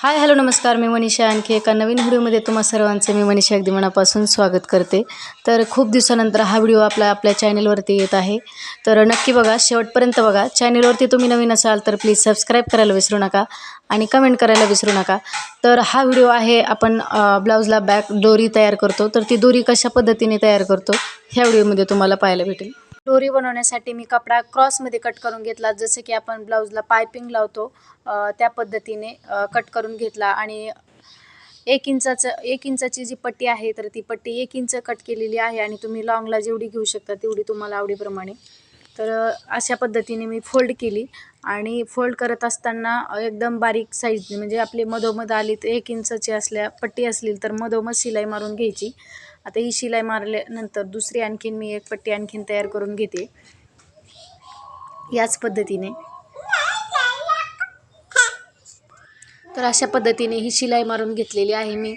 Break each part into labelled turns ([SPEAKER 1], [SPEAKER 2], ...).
[SPEAKER 1] Hi hello नमस्कार. मी मनीषा आणखी एका नवीन व्हिडिओमध्ये तुम्हा सर्वांचं मी मनीषा अगदी मनापासून स्वागत करते. तर खूप दिवसानंतर हा व्हिडिओ आपला आपल्या चॅनेलवरती येत आहे. तर नक्की बघा शेवटपर्यंत बघा. चॅनेलवरती तुम्ही नवीन असाल तर प्लीज सबस्क्राईब करायला विसरू नका आणि कमेंट करायला विसरू नका. तर हा व्हिडिओ आहे आपण ब्लाऊजला बॅक दोरी तयार करतो. तर ती दोरी कशा पद्धतीने तयार करतो ह्या व्हिडिओमध्ये तुम्हाला पाहायला भेटेल. दोरी बनवण्यासाठी मी कपडा क्रॉसमध्ये कट करून घेतला. जसं की आपण ब्लाऊजला पायपिंग लावतो त्या पद्धतीने कट करून घेतला. आणि एक इंचाचं एक इंचाची जी पट्टी आहे तर ती पट्टी एक इंच कट केलेली आहे आणि तुम्ही लॉंगला जेवढी घेऊ शकता तेवढी तुम्हाला आवडीप्रमाणे. तर अशा पद्धतीने मी फोल्ड केली. आणि फोल्ड करत असताना एकदम बारीक साईजने म्हणजे आपली मधोमध आली तर एक इंचाची असल्या पट्टी असली तर मधोमध शिलाई मारून घ्यायची. आता ही शिलाई मारल्यानंतर दुसरी आणखीन मी एक पट्टी आणखीन तयार करून घेते. याच पद्धतीने. तर अशा पद्धतीने ही शिलाई मारून घेतलेली आहे मी.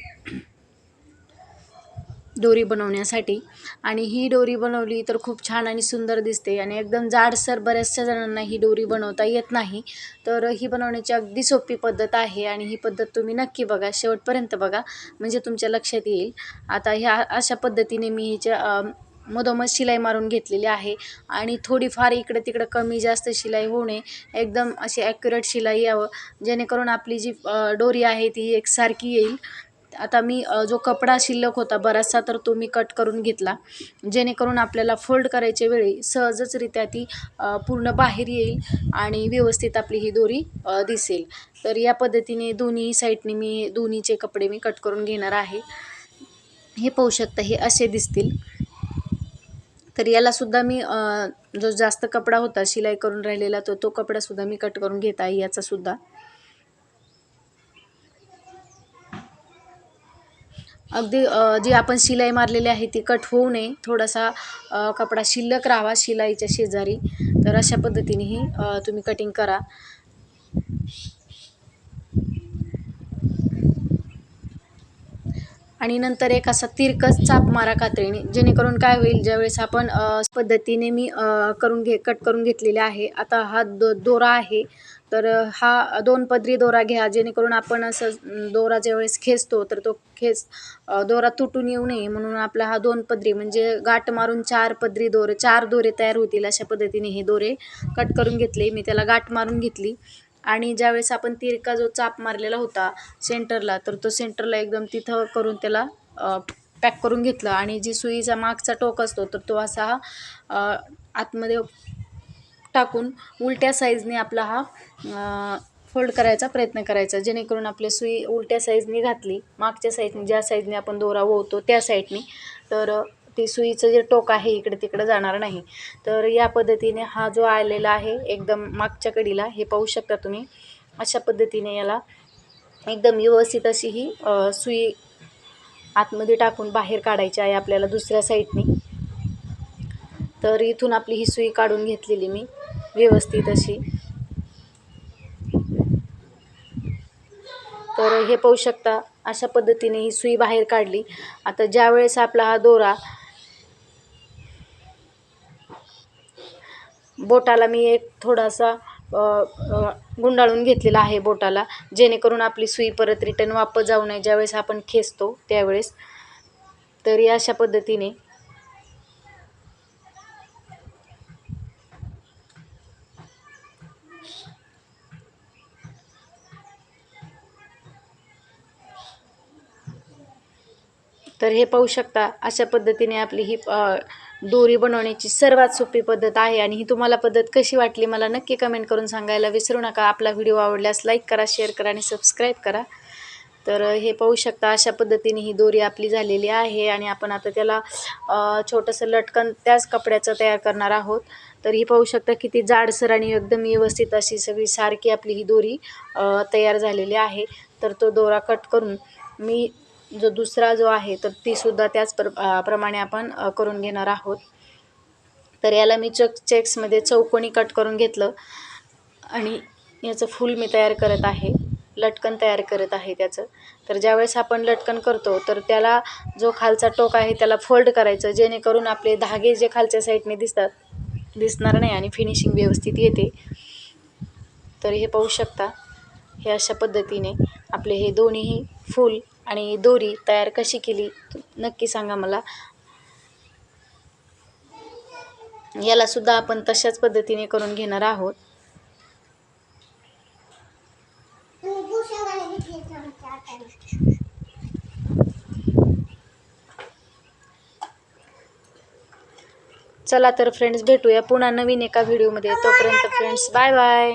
[SPEAKER 1] दोरी बनवण्यासाठी. आणि ही दोरी बनवली तर खूप छान आणि सुंदर दिसते. आणि एकदम जाडसर बऱ्याचशा जणांना ही दोरी बनवता येत नाही. तर ही बनवण्याची अगदी सोपी पद्धत आहे आणि ही पद्धत तुम्ही नक्की बघा. शेवटपर्यंत बघा. म्हणजे तुमच्या लक्षात येईल. आता ह्या अशा पद्धतीने मी हिच्या मधोमध शिलाई मारून घेतलेली आहे. आणि थोडीफार इकडं तिकडं कमी जास्त शिलाई होऊ नये एकदम अशी ॲक्युरेट शिलाई यावं. जेणेकरून आपली जी डोरी आहे ती एकसारखी येईल. आता मी जो कपडा शिल्लक होता बराचसा तर तो मी कट करून घेतला. जेणेकरून आपल्याला फोल्ड करायच्या वेळी सहजचरित्या ती पूर्ण बाहेर येईल आणि व्यवस्थित आपली ही दोरी दिसेल. तर या पद्धतीने दोन्ही साईडने मी दोन्हीचे कपडे मी कट करून घेणार आहे. हे पाहू शकता हे असे दिसतील. तर यालासुद्धा मी जो जास्त कपडा होता शिलाई करून राहिलेला तो तो कपडासुद्धा मी कट करून घेत आहे याचासुद्धा अगदी जी आपण शिलाई मारलेली आहे ती कट होऊ नये. थोडासा कपडा शिल्लक राहावा शिलाईच्या शेजारी. तर अशा पद्धतीनेही तुम्ही कटिंग करा. आणि नंतर एक असा तिरकस चाप मारा कात्रीने. जेणेकरून काय होईल ज्यावेळेस आपण पद्धतीने मी करून घे कट करून घेतलेले आहे आता हा दो दोरा आहे तर हा दोन पदरी दोरा घ्या जेणेकरून आपण असं दोरा ज्यावेळेस खेचतो तर तो खेच दोरा तुटून येऊ नये म्हणून आपला हा दोन पदरी म्हणजे गाठ मारून चार पदरी दोरे चार दोरे तयार होतील अशा पद्धतीने हे दोरे कट करून घेतले मी त्याला गाठ मारून घेतली. आणि ज्यावेळेस आपण तिरका जो चाप मारलेला होता सेंटरला तर तो सेंटरला एकदम तिथं करून त्याला पॅक करून घेतलं. आणि जी सुईचा मागचा टोक असतो तर तो असा हा आतमध्ये टाकून उलट्या साईजने आपला हा फोल्ड करायचा प्रयत्न करायचा. जेणेकरून आपली सुई उलट्या साईजने घातली. मागच्या साईजने ज्या साईजने आपण दोरा ओवतो त्या साईडने तर ती सुईचं जे टोक आहे इकडे तिकडे जाणार नाही. तर या पद्धतीने हा जो आलेला आहे एकदम मागच्या कडीला हे पाहू शकता तुम्ही. अशा पद्धतीने याला एकदम व्यवस्थित अशी ही सुई आतमध्ये टाकून बाहेर काढायची आहे आपल्याला दुसऱ्या साईडनी. तर इथून आपली ही सुई काढून घेतलेली मी व्यवस्थित अशी. तर हे पाहू शकता अशा पद्धतीने ही सुई बाहेर काढली. आता ज्या वेळेस आपला हा दोरा बोटाला मी एक थोडासा गुंडाळून घेतलेला आहे बोटाला जेणेकरून आपली सुई परत रिटर्न वापस जाऊ नये ज्यावेळेस आपण खेचतो त्यावेळेस. तरी अशा पद्धतीने तर हे पाहू शकता अशा पद्धतीने आपली ही दोरी बनवण्याची सर्वात सोपी पद्धत आहे आणि ही तुम्हाला पद्धत कशी वाटली मला नक्की कमेंट करून सांगायला विसरू नका. आपला व्हिडिओ आवडल्यास लाईक करा शेअर करा आणि सबस्क्राईब करा. तर हे पाहू शकता अशा पद्धतीने ही दोरी आपली झालेली आहे आणि आपण आता त्याला छोटंसं लटकन त्याच कपड्याचं तयार करणार आहोत. तर ही पाहू शकता किती जाडसर आणि एकदम व्यवस्थित अशी सगळी सारखी आपली ही दोरी तयार झालेली आहे. तर तो दोरा कट करून मी जो दुसरा जो आहे तर तीसुद्धा त्याच प्र प्रमाणे आपण करून घेणार आहोत. तर याला मी चक चेक्समध्ये चौकोनी कट करून घेतलं. आणि याचं फूल मी तयार करत आहे. लटकन तयार करत आहे त्याचं. तर ज्यावेळेस आपण लटकन करतो तर त्याला जो खालचा टोक आहे त्याला फोल्ड करायचं जेणेकरून आपले धागे जे खालच्या साईडने दिसतात दिसणार नाही आणि फिनिशिंग व्यवस्थित येते. तर हे पाहू शकता हे अशा पद्धतीने आपले हे दोन्हीही फूल आणि दोरी तयार कशी केली नक्की सांगा मला. याला सुद्धा आपण तशाच पद्धतीने करून घेणार आहोत. चला तर फ्रेंड्स भेटूया पुन्हा नवीन एका व्हिडिओमध्ये तोपर्यंत फ्रेंड्स बाय बाय